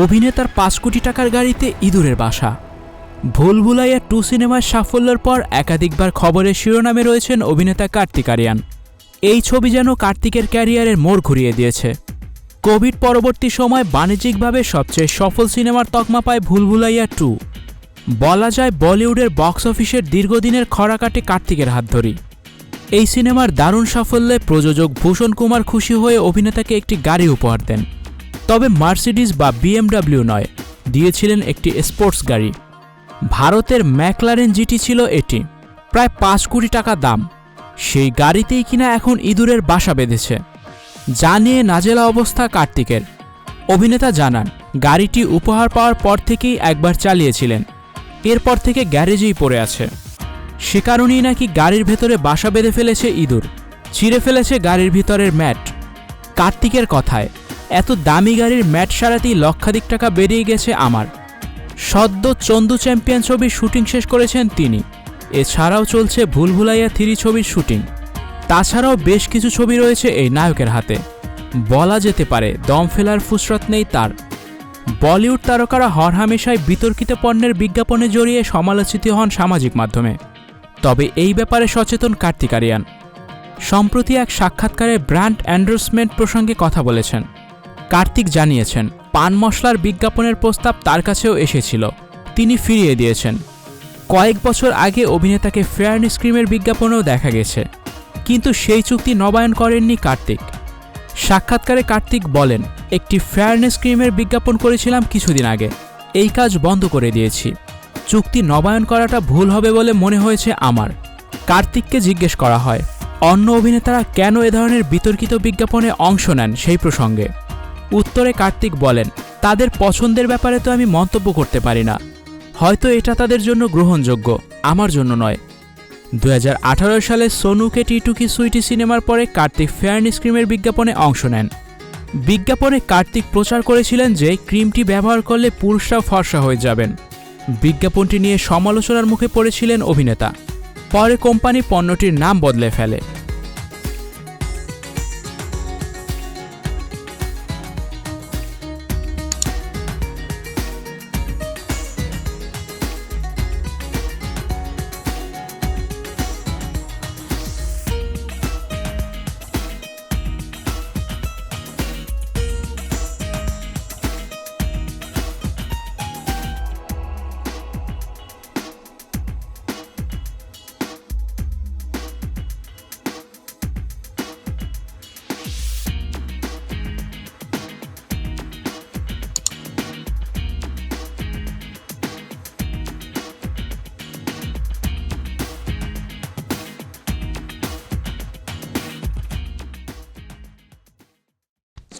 অভিনেতার পাঁচ কোটি টাকার গাড়িতে ইঁদুরের বাসা। ভুলভুলাইয়া টু সিনেমার সাফল্যের পর একাধিকবার খবরের শিরোনামে রয়েছেন অভিনেতা কার্তিক আরিয়ান। এই ছবি যেন কার্তিকের ক্যারিয়ারের মোড় ঘুরিয়ে দিয়েছে। কোভিড পরবর্তী সময় বাণিজ্যিকভাবে সবচেয়ে সফল সিনেমার তকমা পায় ভুলভুলাইয়া টু। বলা যায় বলিউডের বক্স অফিসের দীর্ঘদিনের খরা কাটে কার্তিকের হাত ধরি এই সিনেমার দারুণ সাফল্যে প্রযোজক ভূষণ কুমার খুশি হয়ে অভিনেতাকে একটি গাড়ি উপহার দেন। তবে মার্সিডিজ বা বিএমডাব্লিউ নয়, দিয়েছিলেন একটি স্পোর্টস গাড়ি। ভারতের ম্যাকলারেন জিটি ছিল এটি, প্রায় পাঁচ কোটি টাকা দাম। সেই গাড়িতেই কিনা এখন ইঁদুরের বাসা বেঁধেছে। যা নিয়ে নাজেলা অবস্থা কার্তিকের। অভিনেতা জানান, গাড়িটি উপহার পাওয়ার পর থেকেই একবার চালিয়েছিলেন। এরপর থেকে গ্যারেজেই পড়ে আছে। সে কারণেই নাকি গাড়ির ভেতরে বাসা বেঁধে ফেলেছে ইঁদুর। ছিঁড়ে ফেলেছে গাড়ির ভিতরের ম্যাট। কার্তিকের কথায় এত দামি গাড়ির ম্যাট সারাতেই লক্ষাধিক টাকা বেরিয়ে গেছে আমার। সদ্য চন্দু চ্যাম্পিয়ন ছবির শুটিং শেষ করেছেন তিনি। এছাড়াও চলছে ভুলভুলাইয়া থ্রি ছবির শুটিং। তাছাড়াও বেশ কিছু ছবি রয়েছে এই নায়কের হাতে। বলা যেতে পারে, দম ফেলার ফুসরত নেই তার। বলিউড তারকারা হরহামেশাই বিতর্কিত পণ্যের বিজ্ঞাপনে জড়িয়ে সমালোচিত হন সামাজিক মাধ্যমে। তবে এই ব্যাপারে সচেতন কার্তিক আরিয়ান। সম্প্রতি এক সাক্ষাৎকারে ব্র্যান্ড অ্যান্ডোর্সমেন্ট প্রসঙ্গে কথা বলেছেন। কার্তিক জানিয়েছেন, পান মশলার বিজ্ঞাপনের প্রস্তাব তার কাছেও এসেছিল। তিনি ফিরিয়ে দিয়েছেন। কয়েক বছর আগে অভিনেতাকে ফেয়ারনেস ক্রিমের বিজ্ঞাপনেও দেখা গেছে। কিন্তু সেই চুক্তি নবায়ন করেননি কার্তিক। সাক্ষাৎকারে কার্তিক বলেন, একটি ফেয়ারনেস ক্রিমের বিজ্ঞাপন করেছিলাম কিছুদিন আগে। এই কাজ বন্ধ করে দিয়েছি। চুক্তি নবায়ন করাটা ভুল হবে বলে মনে হয়েছে আমার। কার্তিককে জিজ্ঞেস করা হয়, অন্য অভিনেতারা কেন এ ধরনের বিতর্কিত বিজ্ঞাপনে অংশ নেন সেই প্রসঙ্গে? উত্তরে কার্তিক বলেন, তাদের পছন্দের ব্যাপারে তো আমি মন্তব্য করতে পারি না। হয়তো এটা তাদের জন্য গ্রহণযোগ্য, আমার জন্য নয়। দু সালে সোনুকে টিটুকি সুইটি সিনেমার পরে কার্তিক ফেয়ারনেস ক্রিমের বিজ্ঞাপনে অংশ নেন। বিজ্ঞাপনে কার্তিক প্রচার করেছিলেন যে, ক্রিমটি ব্যবহার করলে পুরুষরাও ফর্সা হয়ে যাবেন। বিজ্ঞাপনটি নিয়ে সমালোচনার মুখে পড়েছিলেন অভিনেতা। পরে কোম্পানি পণ্যটির নাম বদলে ফেলে।